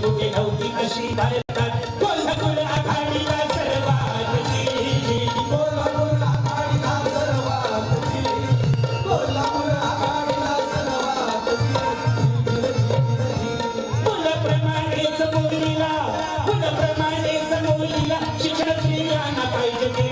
कुठे नव्हती कशी भारतात कोल्हापूर आघाडीला सर्वात जी कोल्हापूर आघाडीला सर्वात जी कोल्हापूर आघाडीला सर्वात जी कुलप्रमाणेच बोलीला कुलप्रमाणेच बोलीला शिक्षण स्त्रियांना पाहिजे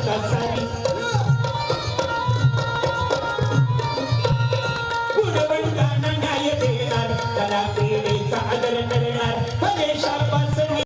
सदा पीड़ी सागर नरनार हमेशा बस है